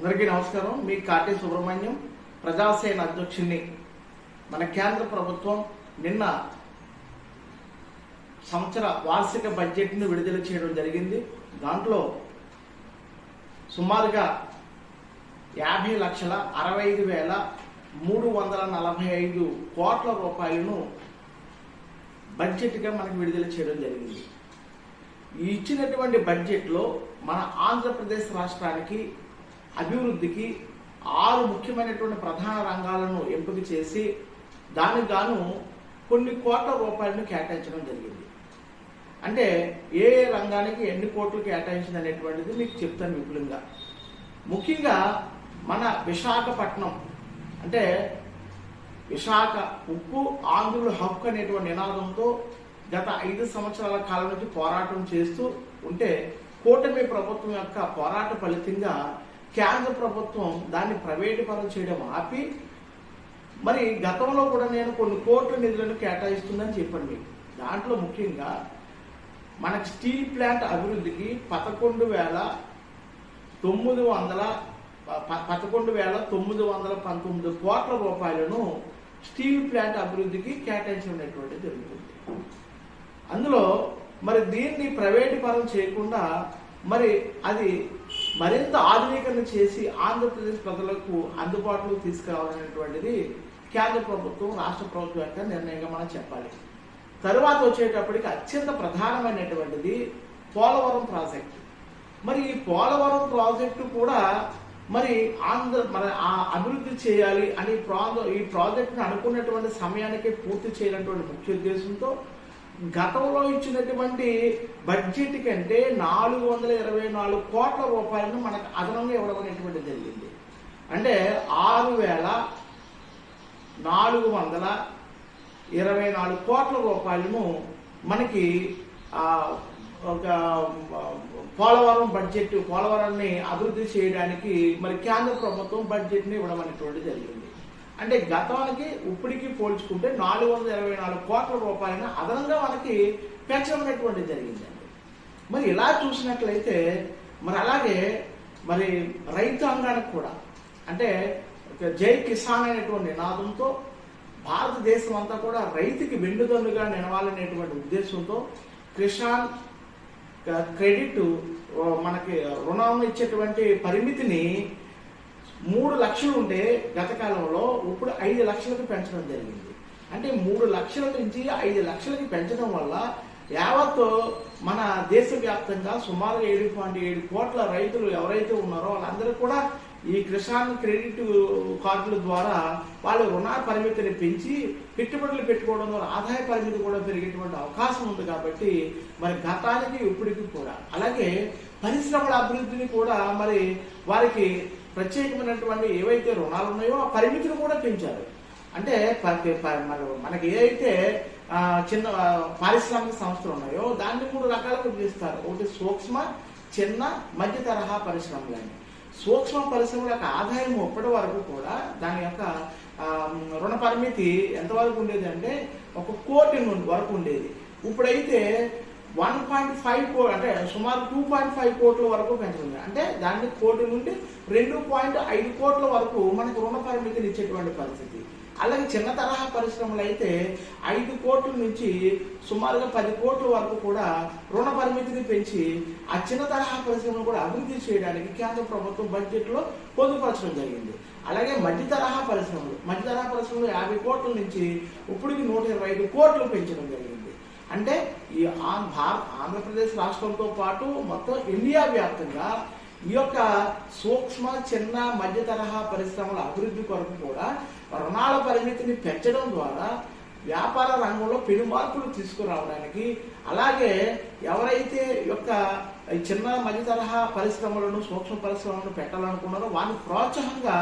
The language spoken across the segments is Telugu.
అందరికీ నమస్కారం. మీ కాటి సుబ్రహ్మణ్యం ప్రజాసేన అధ్యక్షుడిని మన కేంద్ర ప్రభుత్వం నిన్న సంవత్సర వార్షిక బడ్జెట్ను విడుదల చేయడం జరిగింది. దాంట్లో సుమారుగా యాభై లక్షల అరవై ఐదు వేల మూడు వందల నలభై ఐదు కోట్ల రూపాయలను బడ్జెట్గా మనకు విడుదల చేయడం జరిగింది. ఇచ్చినటువంటి బడ్జెట్లో మన ఆంధ్రప్రదేశ్ రాష్ట్రానికి అభివృద్ధికి ఆరు ముఖ్యమైనటువంటి ప్రధాన రంగాలను ఎంపిక చేసి దానికి గాను కొన్ని కోట్ల రూపాయలను కేటాయించడం జరిగింది. అంటే ఏ ఏ రంగానికి ఎన్ని కోట్లు కేటాయించింది అనేటువంటిది మీకు చెప్తాను విపులంగా. ముఖ్యంగా మన విశాఖపట్నం అంటే విశాఖ ఉప్పు ఆంధ్రుల హక్కు అనేటువంటి నినాదంతో గత ఐదు సంవత్సరాల కాలం నుంచి పోరాటం చేస్తూ ఉంటే కూటమి ప్రభుత్వం యొక్క పోరాట ఫలితంగా కేంద్ర ప్రభుత్వం దాన్ని ప్రైవేటు చేయడం ఆపి మరి గతంలో కూడా నేను కొన్ని కోట్ల నిధులను కేటాయిస్తుందని చెప్పాను మీకు. దాంట్లో ముఖ్యంగా మనకు స్టీల్ ప్లాంట్ అభివృద్ధికి పదకొండు వేల తొమ్మిది వందల ప- పదకొండు వేల తొమ్మిది వందల పంతొమ్మిది కోట్ల రూపాయలను స్టీల్ ప్లాంట్ అభివృద్ధికి కేటాయించినటువంటి జరుగుతుంది. అందులో మరి దీన్ని ప్రైవేటు పరం చేయకుండా మరి అది మరింత ఆధునీకరణ చేసి ఆంధ్రప్రదేశ్ ప్రజలకు అందుబాటులో తీసుకురావాలనేటువంటిది కేంద్ర ప్రభుత్వం రాష్ట్ర ప్రభుత్వం యొక్క నిర్ణయంగా మనం చెప్పాలి. తరువాత వచ్చేటప్పటికి అత్యంత ప్రధానమైనటువంటిది పోలవరం ప్రాజెక్టు. మరి ఈ పోలవరం ప్రాజెక్టు కూడా మరి ఆంధ్ర మన అభివృద్ధి చేయాలి అని ప్రాంత ఈ ప్రాజెక్టును అనుకున్నటువంటి సమయానికి పూర్తి చేయనటువంటి ముఖ్య ఉద్దేశంతో గతంలో ఇచ్చినటువంటి బడ్జెట్ కంటే నాలుగు వందల ఇరవై నాలుగు కోట్ల రూపాయలను మనకు అదనంగా ఇవ్వడం జరిగింది. అంటే ఆరు వేల నాలుగు వందల ఇరవై నాలుగు కోట్ల రూపాయలను మనకి ఒక పోలవరం బడ్జెట్ పోలవరాన్ని అభివృద్ధి చేయడానికి మరి కేంద్ర ప్రభుత్వం బడ్జెట్ని ఇవ్వడం అనేటువంటి జరిగింది. అంటే గతానికి ఇప్పటికి పోల్చుకుంటే నాలుగు వందల ఇరవై నాలుగు కోట్ల రూపాయలను అదనంగా మనకి పెంచడం అనేటువంటిది జరిగిందండి. మరి ఇలా చూసినట్లయితే మరి అలాగే మరి రైతాంగానికి కూడా అంటే జై కిసాన్ అనేటువంటి నినాదంతో భారతదేశం అంతా కూడా రైతుకి వెన్నుదన్నుగా నిలవాలనేటువంటి ఉద్దేశంతో కిసాన్ క్రెడిట్ మనకి రుణం ఇచ్చేటువంటి పరిమితిని మూడు లక్షలు ఉంటే గత కాలంలో ఇప్పుడు ఐదు లక్షలకు పెంచడం జరిగింది. అంటే మూడు లక్షల నుంచి ఐదు లక్షలకి పెంచడం వల్ల యావత్ మన దేశవ్యాప్తంగా సుమారు ఏడు పాయింట్ ఏడు కోట్ల రైతులు ఎవరైతే ఉన్నారో వాళ్ళందరూ కూడా ఈ కిసాన్ క్రెడిట్ కార్డుల ద్వారా వాళ్ళ రుణ పరిమితిని పెంచి పెట్టుబడులు పెట్టుకోవడం ద్వారా ఆదాయ పరిమితి కూడా పెరిగేటువంటి అవకాశం ఉంది కాబట్టి మరి గతానికి ఇప్పటికి కూడా. అలాగే పరిశ్రమల అభివృద్ధిని కూడా మరి వారికి ప్రత్యేకమైనటువంటి ఏవైతే రుణాలు ఉన్నాయో ఆ పరిమితిని కూడా పెంచారు. అంటే మన మనకి ఏదైతే చిన్న పారిశ్రామిక సంస్థలు ఉన్నాయో దాన్ని మూడు రకాలుగా పిలుస్తారు ఒకటి సూక్ష్మ చిన్న మధ్య తరహా పరిశ్రమలని. సూక్ష్మ పరిశ్రమల యొక్క ఆదాయం ఇప్పటి వరకు కూడా దాని యొక్క రుణ పరిమితి ఎంతవరకు ఉండేది అంటే ఒక కోటి నుండి వరకు ఉండేది. ఇప్పుడైతే వన్ పాయింట్ ఫైవ్ కో అంటే సుమారు టూ పాయింట్ ఫైవ్ కోట్ల వరకు పెంచుతుంది. అంటే దాన్ని కోటి నుండి రెండు పాయింట్ ఐదు కోట్ల వరకు మనకు రుణ పరిమితిని ఇచ్చేటువంటి పరిస్థితి. అలాగే చిన్న తరహా పరిశ్రమలు అయితే ఐదు కోట్ల నుంచి సుమారుగా పది కోట్ల వరకు కూడా రుణ పరిమితిని పెంచి ఆ చిన్న తరహా పరిశ్రమలు కూడా అభివృద్ధి చేయడానికి కేంద్ర ప్రభుత్వం బడ్జెట్లో పొందుపరచడం జరిగింది. అలాగే మధ్య తరహా పరిశ్రమలు మధ్య తరహా పరిశ్రమలు యాభై కోట్ల నుంచి ఇప్పటికి నూట ఇరవై ఐదు కోట్లు పెంచడం జరిగింది. అంటే ఈ భా- ఆంధ్రప్రదేశ్ రాష్ట్రంతో పాటు మొత్తం ఇండియా వ్యాప్తంగా ఈ యొక్క సూక్ష్మ చిన్న మధ్య తరహా పరిశ్రమల అభివృద్ధి కొరకు కూడా రుణాల పరిమితిని పెంచడం ద్వారా వ్యాపార రంగంలో పెను మార్పులు తీసుకురావడానికి అలాగే ఎవరైతే ఈ యొక్క చిన్న మధ్య తరహా పరిశ్రమలను సూక్ష్మ పరిశ్రమలను పెట్టాలనుకున్నారో వారిని ప్రోత్సాహంగా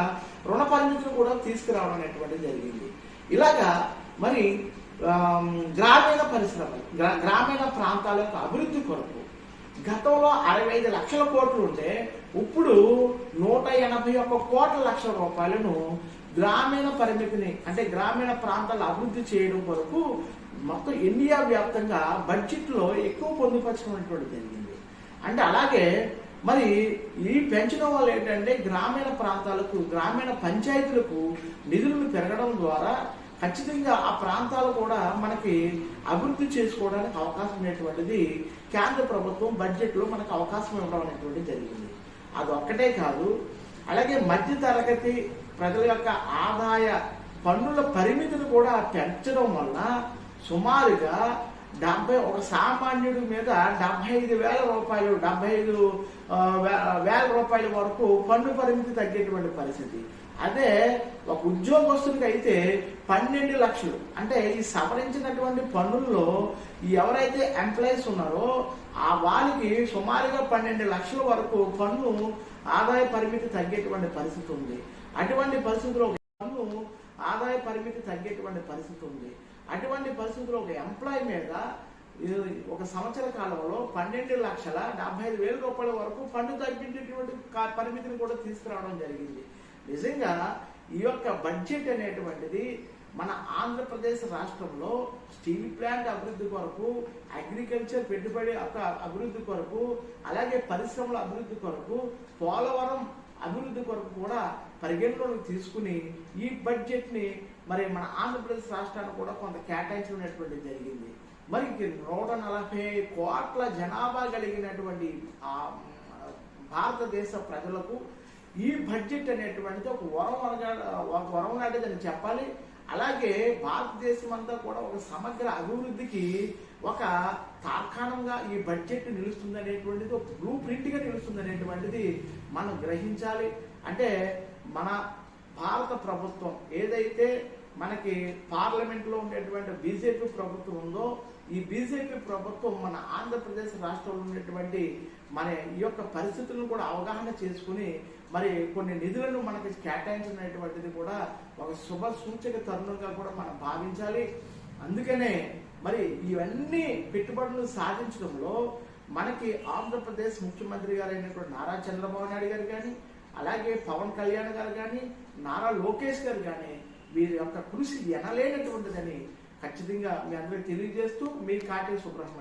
రుణ పరిమితిని కూడా తీసుకురావడం అనేటువంటిది జరిగింది. ఇలాగా మరి గ్రామీణ పరిశ్రమలు గ్రా- గ్రామీణ ప్రాంతాల యొక్క అభివృద్ధి కొరకు గతంలో అరవై ఐదు లక్షల కోట్లు ఉంటే ఇప్పుడు నూట ఎనభై ఒక్క కోట్ల లక్షల రూపాయలను గ్రామీణ పరిమితిని అంటే గ్రామీణ ప్రాంతాల అభివృద్ధి చేయడం కొరకు మొత్తం ఇండియా వ్యాప్తంగా బడ్జెట్లో ఎక్కువ పొందుపరచడం జరిగింది. అంటే అలాగే మరి ఈ పెంచడం వల్ల ఏంటంటే గ్రామీణ ప్రాంతాలకు గ్రామీణ పంచాయతీలకు నిధులను పెరగడం ద్వారా ఖచ్చితంగా ఆ ప్రాంతాలు కూడా మనకి అభివృద్ధి చేసుకోవడానికి అవకాశం అనేటువంటిది కేంద్ర ప్రభుత్వం బడ్జెట్లో మనకు అవకాశం ఇవ్వడం అనేటువంటి జరిగింది. అది ఒక్కటే కాదు అలాగే మధ్య తరగతి ప్రజల యొక్క ఆదాయ పన్నుల పరిమితిని కూడా పెంచడం వలన సుమారుగా డెబ్బై ఒక సామాన్యుడి మీద డెబ్బై ఐదు వేల రూపాయలు డెబ్బై ఐదు వేల రూపాయల వరకు పన్ను పరిమితి తగ్గేటువంటి పరిస్థితి. అదే ఒక ఉద్యోగస్తుడికి అయితే పన్నెండు లక్షలు. అంటే ఈ సవరించినటువంటి పన్నుల్లో ఎవరైతే ఎంప్లాయీస్ ఉన్నారో ఆ వారికి సుమారుగా పన్నెండు లక్షల వరకు పన్ను ఆదాయ పరిమితి తగ్గేటువంటి పరిస్థితి ఉంది. అటువంటి పరిస్థితిలో పన్ను ఆదాయ పరిమితి తగ్గేటువంటి పరిస్థితి ఉంది. అటువంటి పరిస్థితిలో ఒక ఎంప్లాయీ మీద ఒక సంవత్సర కాలంలో పన్నెండు లక్షల డెబ్బై ఐదు వేల రూపాయల వరకు పన్ను తగ్గించేటువంటి పరిమితిని కూడా తీసుకురావడం జరిగింది. నిజంగా ఈ యొక్క బడ్జెట్ అనేటువంటిది మన ఆంధ్రప్రదేశ్ రాష్ట్రంలో స్టీల్ ప్లాంట్ అభివృద్ధి కొరకు అగ్రికల్చర్ పెట్టుబడి యొక్క అభివృద్ధి కొరకు అలాగే పరిశ్రమల అభివృద్ధి కొరకు పోలవరం అభివృద్ధి కొరకు కూడా పరిగణలోకి తీసుకుని ఈ బడ్జెట్ని మరి మన ఆంధ్రప్రదేశ్ రాష్ట్రానికి కూడా కొంత కేటాయించడం జరిగింది. మరి నూట నలభై కోట్ల జనాభా కలిగినటువంటి భారతదేశ ప్రజలకు ఈ బడ్జెట్ అనేటువంటిది ఒక వరం అనగా ఒక వరం లాంటిదని చెప్పాలి. అలాగే భారతదేశం అంతా కూడా ఒక సమగ్ర అభివృద్ధికి ఒక తార్కాణంగా ఈ బడ్జెట్ నిలుస్తుంది అనేటువంటిది ఒక బ్లూ ప్రింట్గా నిలుస్తుంది అనేటువంటిది మనం గ్రహించాలి. అంటే మన భారత ప్రభుత్వం ఏదైతే మనకి పార్లమెంట్లో ఉండేటువంటి బీజేపీ ప్రభుత్వం ఉందో ఈ బీజేపీ ప్రభుత్వం మన ఆంధ్రప్రదేశ్ రాష్ట్రంలో ఉన్నటువంటి మన ఈ యొక్క పరిస్థితులను కూడా అవగాహన చేసుకుని మరి కొన్ని నిధులను మనకి కేటాయించినటువంటిది కూడా ఒక శుభ సూచక తరుణంగా కూడా మనం భావించాలి. అందుకనే మరి ఇవన్నీ పెట్టుబడులు సాధించడంలో మనకి ఆంధ్రప్రదేశ్ ముఖ్యమంత్రి గారైనటువంటి నారా చంద్రబాబు నాయుడు గారు కానీ అలాగే పవన్ కళ్యాణ్ గారు కానీ నారా లోకేష్ గారు కానీ వీరి యొక్క కృషి ఎనలేనటువంటిదని ఖచ్చితంగా మీ అందరికి తెలియజేస్తూ మీ కాటే సుబ్రహ్మణ్యం